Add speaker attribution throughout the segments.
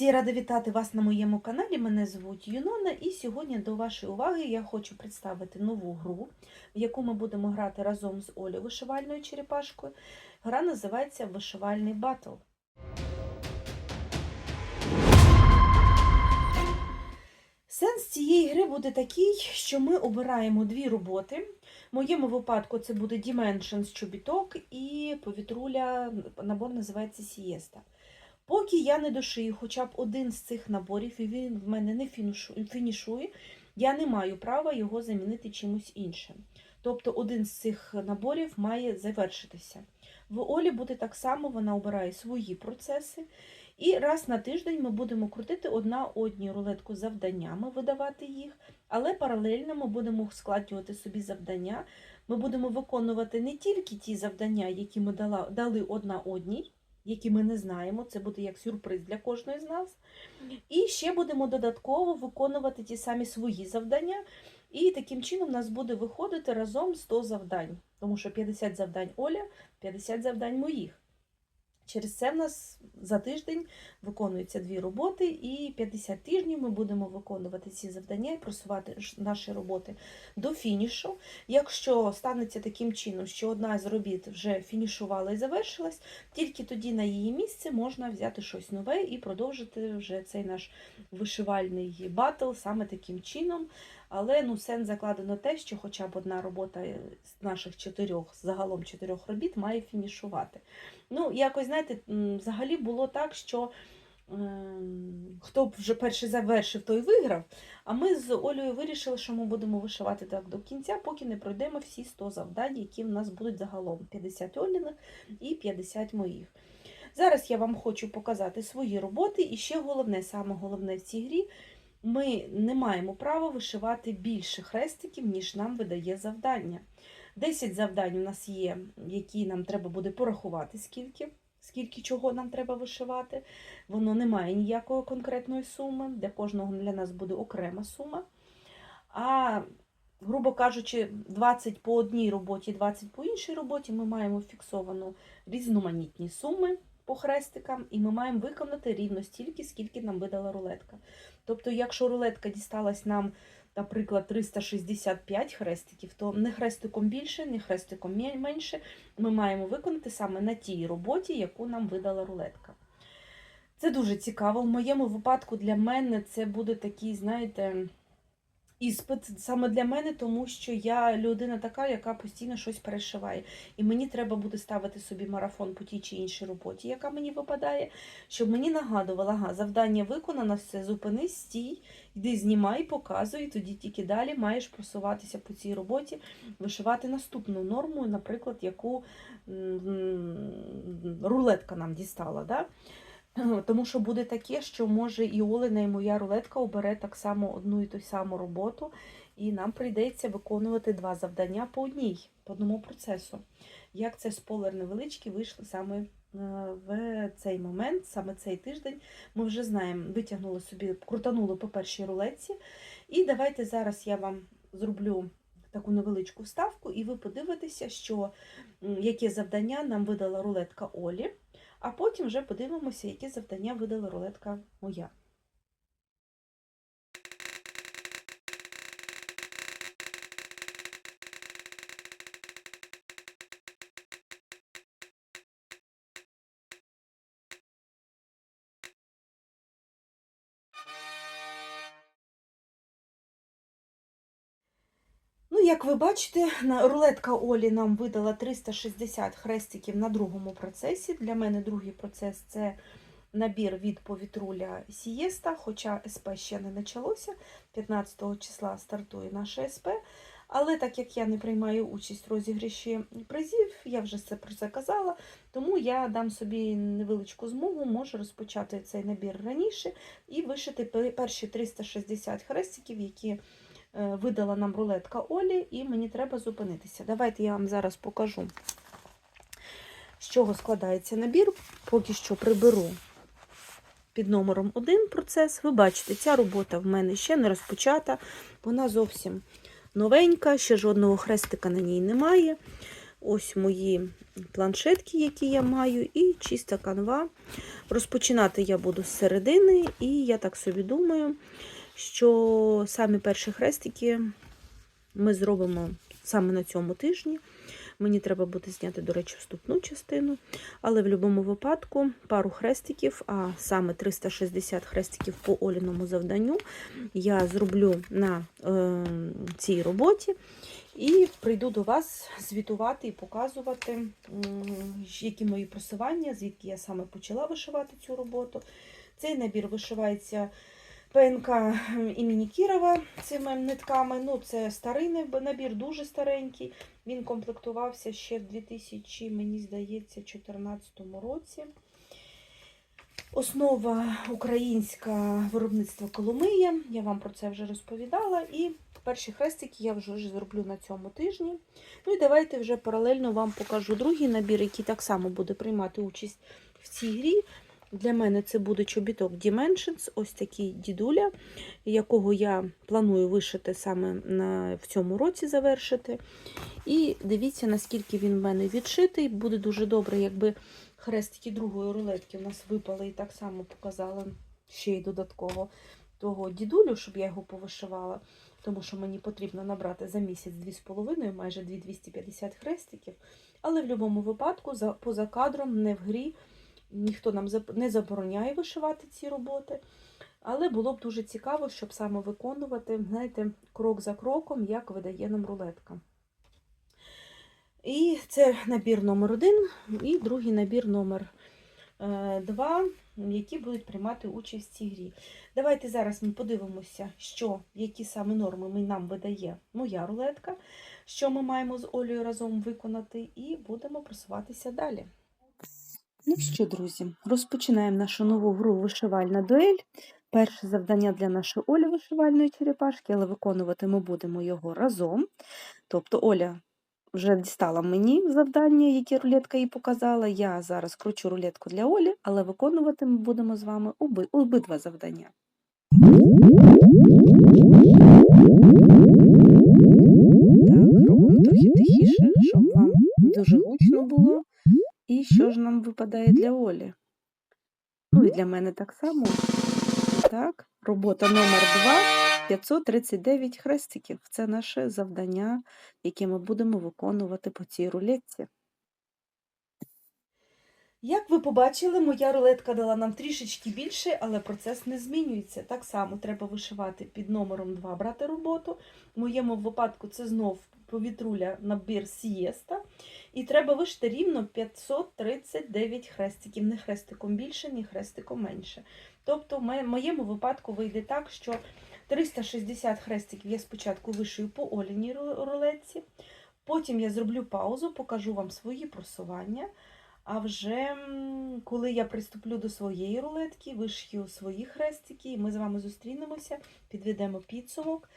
Speaker 1: Друзі, я рада вітати вас на моєму каналі. Мене звуть Юнона, і сьогодні до вашої уваги я хочу представити нову гру, в яку ми будемо грати разом з Олею вишивальною черепашкою. Гра називається Вишивальний батл. Сенс цієї гри буде такий, що ми обираємо дві роботи. В моєму випадку це буде Dimensions чобіток і повітруля набор називається Сієста. Поки я не дошию хоча б один з цих наборів, і він в мене не фінішує, я не маю права його замінити чимось іншим. Тобто один з цих наборів має завершитися. В Олі буде так само, вона обирає свої процеси. І раз на тиждень ми будемо крутити одна одній рулетку завданнями, видавати їх, але паралельно ми будемо складнювати собі завдання. Ми будемо виконувати не тільки ті завдання, які ми дали одна одній, які ми не знаємо, це буде як сюрприз для кожної з нас. І ще будемо додатково виконувати ті самі свої завдання. І таким чином у нас буде виходити разом 100 завдань, тому що 50 завдань Оля, 50 завдань моїх. Через це в нас за тиждень виконуються дві роботи, і 50 тижнів ми будемо виконувати ці завдання і просувати наші роботи до фінішу. Якщо станеться таким чином, що одна з робіт вже фінішувала і завершилась, тільки тоді на її місце можна взяти щось нове і продовжити вже цей наш вишивальний батл саме таким чином. Але ну, сенс закладено те, що хоча б одна робота з наших чотирьох, загалом чотирьох робіт, має фінішувати. Ну, якось, знаєте, взагалі було так, що ем, хто б вже перший завершив, той виграв. А ми з Олею вирішили, що ми будемо вишивати так до кінця, поки не пройдемо всі 100 завдань, які в нас будуть загалом 50 Оліних і 50 моїх. Зараз я вам хочу показати свої роботи, і ще головне, саме головне в цій грі, ми не маємо права вишивати більше хрестиків, ніж нам видає завдання. 10 завдань у нас є, які нам треба буде порахувати, скільки, скільки чого нам треба вишивати. Воно не має ніякої конкретної суми, для кожного для нас буде окрема сума. А, грубо кажучи, 20 по одній роботі, 20 по іншій роботі ми маємо фіксовану різноманітні суми по хрестикам, і ми маємо виконати рівно стільки, скільки нам видала рулетка. Тобто, якщо рулетка дісталась нам, наприклад, 365 хрестиків, то не хрестиком більше, не хрестиком менше ми маємо виконати саме на тій роботі, яку нам видала рулетка. Це дуже цікаво. В моєму випадку для мене це буде такий, знаєте, іспит саме для мене, тому що я людина така, яка постійно щось перешиває. І мені треба буде ставити собі марафон по тій чи іншій роботі, яка мені випадає, щоб мені нагадувала, ага, завдання виконано, все, зупинись, стій, йди знімай, показуй, тоді тільки далі маєш просуватися по цій роботі, вишивати наступну норму, наприклад, яку рулетка нам дістала. Да? Тому що буде таке, що може і Олена, і моя рулетка обере так само одну і ту саму роботу, і нам прийдеться виконувати два завдання по одній, по одному процесу. Як це спойлер невеличкий вийшло саме е, в цей момент, саме цей тиждень, ми вже знаємо, витягнули собі, крутанули по першій рулетці. І давайте зараз я вам зроблю таку невеличку вставку, і ви подивитеся, що яке завдання нам видала рулетка Олі. А потім вже подивимося, які завдання видала рулетка моя. Як ви бачите, рулетка Олі нам видала 360 хрестиків на другому процесі. Для мене другий процес це набір від повітруля Сієста, хоча СП ще не почалося. 15 числа стартує наше СП. Але так як я не приймаю участь в розіграші призів, я вже це про це казала, тому я дам собі невеличку змогу, можу розпочати цей набір раніше і вишити перші 360 хрестиків, які видала нам рулетка Олі, і мені треба зупинитися. Давайте я вам зараз покажу, з чого складається набір. Поки що приберу під номером 1 процес. Ви бачите, ця робота в мене ще не розпочата, вона зовсім новенька, ще жодного хрестика на ній немає. Ось мої планшетки, які я маю, і чиста канва. Розпочинати я буду з середини, і я так собі думаю, що самі перші хрестики ми зробимо саме на цьому тижні. Мені треба буде зняти, до речі, вступну частину. Але в будь-якому випадку пару хрестиків, а саме 360 хрестиків по Оліному завданню, я зроблю на е, цій роботі. І прийду до вас звітувати і показувати, м, які мої просування, звідки я саме почала вишивати цю роботу. Цей набір вишивається ПНК імені Кірова цими нитками. Ну, це старий набір, дуже старенький. Він комплектувався ще в 2000, мені здається, 2014 році. Основа українська виробництва Коломия. Я вам про це вже розповідала. І перші хрестики я вже зроблю на цьому тижні. Ну і давайте вже паралельно вам покажу другий набір, який так само буде приймати участь в цій грі. Для мене це буде чобіток Dimensions, ось такий дідуля, якого я планую вишити саме на, в цьому році завершити. І дивіться, наскільки він в мене відшитий. Буде дуже добре, якби хрестики другої рулетки у нас випали і так само показала ще й додатково того дідулю, щоб я його повишивала. Тому що мені потрібно набрати за місяць 2,5, майже 250 хрестиків. Але в будь-якому випадку, за, поза кадром, не в грі, ніхто нам не забороняє вишивати ці роботи. Але було б дуже цікаво, щоб саме виконувати, знаєте, крок за кроком, як видає нам рулетка. І це набір номер один, і другий набір номер е, два, які будуть приймати участь в цій грі. Давайте зараз ми подивимося, що, які саме норми ми- нам видає моя рулетка, що ми маємо з Олею разом виконати, і будемо просуватися далі. Ну що, друзі, розпочинаємо нашу нову гру вишивальна дуель. Перше завдання для нашої Олі вишивальної черепашки, але виконувати ми будемо його разом. Тобто Оля вже дістала мені завдання, які рулетка їй показала. Я зараз кручу рулетку для Олі, але виконувати ми будемо з вами оби, обидва завдання. Так, робимо трохи тихіше, щоб вам дуже гучно. І що ж нам випадає для Олі? Ну і для мене так само. Так, робота номер 2 539 хрестиків. Це наше завдання, яке ми будемо виконувати по цій рулетці. Як ви побачили, моя рулетка дала нам трішечки більше, але процес не змінюється. Так само треба вишивати під номером 2 брати роботу. В моєму випадку це знов повітруля набір сієста. І треба вишити рівно 539 хрестиків. Не хрестиком більше, ні хрестиком менше. Тобто, в моєму випадку вийде так, що 360 хрестиків я спочатку вишию по оліній рулетці, потім я зроблю паузу, покажу вам свої просування. А вже коли я приступлю до своєї рулетки, вишию свої хрестики, ми з вами зустрінемося, підведемо підсумок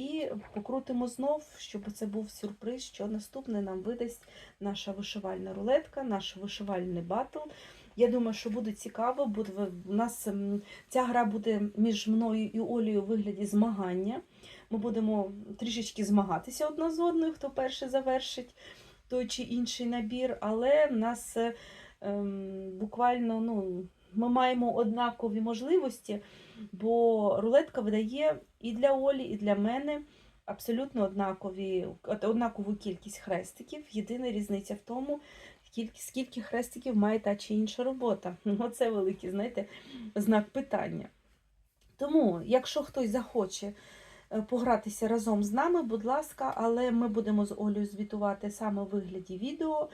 Speaker 1: і покрутимо знов, щоб це був сюрприз, що наступне нам видасть наша вишивальна рулетка, наш вишивальний батл. Я думаю, що буде цікаво. Буде у нас ця гра буде між мною і Олею у вигляді змагання. Ми будемо трішечки змагатися одна з одною, хто перший завершить той чи інший набір, але в нас е, ем, буквально ну, ми маємо однакові можливості, бо рулетка видає і для Олі, і для мене абсолютно однакові, однакову кількість хрестиків. Єдина різниця в тому, скільки, хрестиків має та чи інша робота. Оце великий, знаєте, знак питання. Тому, якщо хтось захоче погратися разом з нами, будь ласка, але ми будемо з Олею звітувати саме у вигляді відео.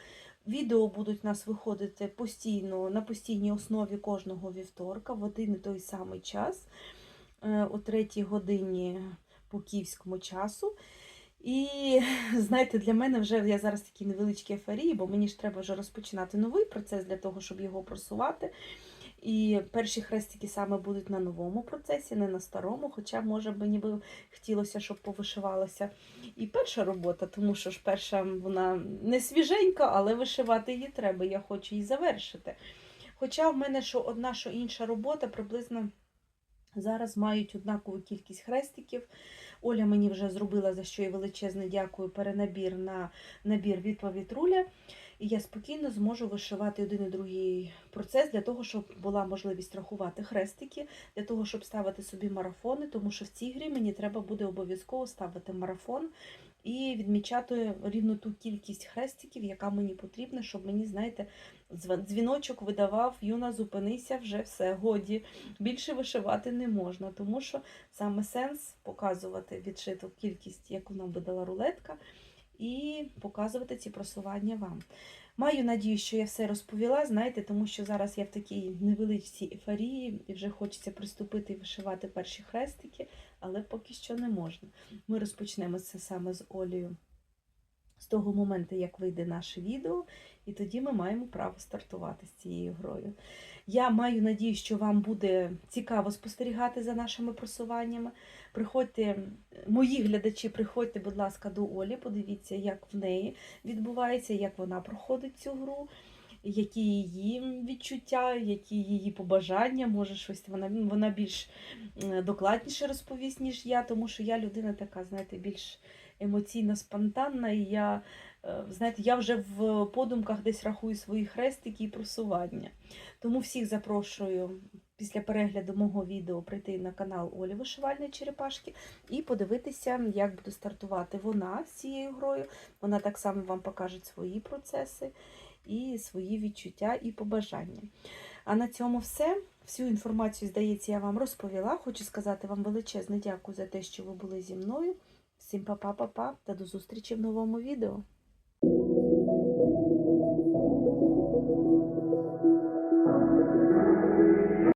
Speaker 1: Відео будуть у нас виходити постійно на постійній основі кожного вівторка в один і той самий час, е, о третій годині по київському часу. І знаєте, для мене вже я зараз такі невеличкі еферії, бо мені ж треба вже розпочинати новий процес для того, щоб його просувати. І перші хрестики саме будуть на новому процесі, не на старому, хоча, може би, ніби хотілося, щоб повишивалося і перша робота, тому що ж перша вона не свіженька, але вишивати її треба. Я хочу її завершити. Хоча в мене що одна, що інша робота приблизно зараз мають однакову кількість хрестиків. Оля мені вже зробила, за що я величезне дякую, перенабір на набір від повітруля. І я спокійно зможу вишивати один і другий процес для того, щоб була можливість рахувати хрестики, для того, щоб ставити собі марафони, тому що в цій грі мені треба буде обов'язково ставити марафон і відмічати рівно ту кількість хрестиків, яка мені потрібна, щоб мені, знаєте, дзвіночок видавав, Юна, зупинися, вже все, годі. Більше вишивати не можна, тому що саме сенс показувати відшиту кількість, яку нам видала рулетка, і показувати ці просування вам. Маю надію, що я все розповіла, знаєте, тому що зараз я в такій невеличкій ефарії і вже хочеться приступити і вишивати перші хрестики, але поки що не можна. Ми розпочнемо це саме з Олею з того моменту, як вийде наше відео, і тоді ми маємо право стартувати з цією грою. Я маю надію, що вам буде цікаво спостерігати за нашими просуваннями. Приходьте, мої глядачі, приходьте, будь ласка, до Олі, подивіться, як в неї відбувається, як вона проходить цю гру. Які її відчуття, які її побажання, може щось вона, вона більш докладніше розповість, ніж я, тому що я людина така, знаєте, більш емоційно спонтанна, і я, е, знаєте, я вже в подумках десь рахую свої хрестики і просування. Тому всіх запрошую після перегляду мого відео прийти на канал Олі Вишивальної Черепашки і подивитися, як буде стартувати вона з цією грою. Вона так само вам покаже свої процеси і свої відчуття і побажання. А на цьому все. Всю інформацію, здається, я вам розповіла. Хочу сказати вам величезне дякую за те, що ви були зі мною. Всім па-па-па-па та до зустрічі в новому відео.